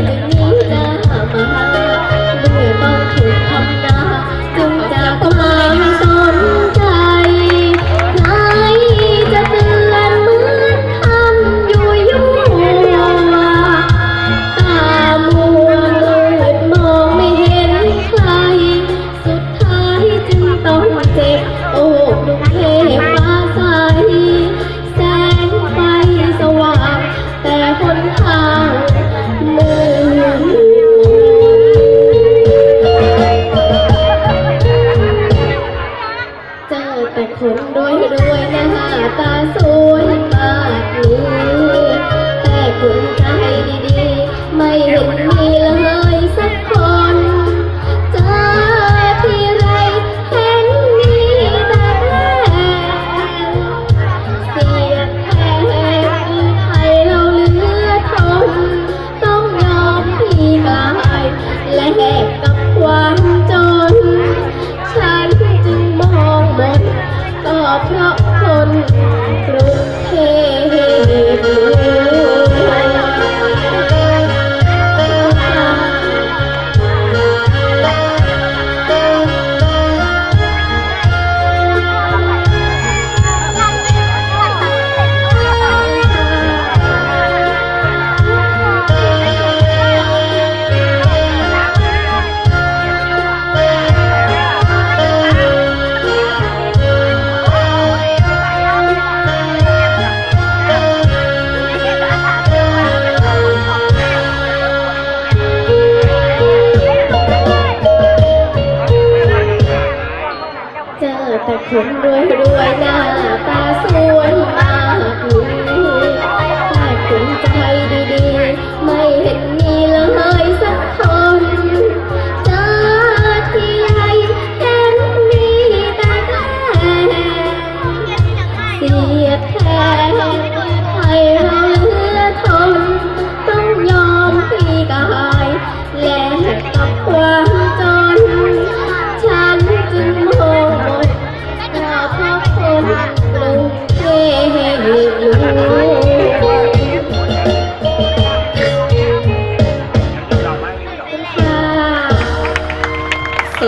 baby. คนรวยรวยหน้าตาสวยมากนี้ คนรวยรวยหน้าตาสวย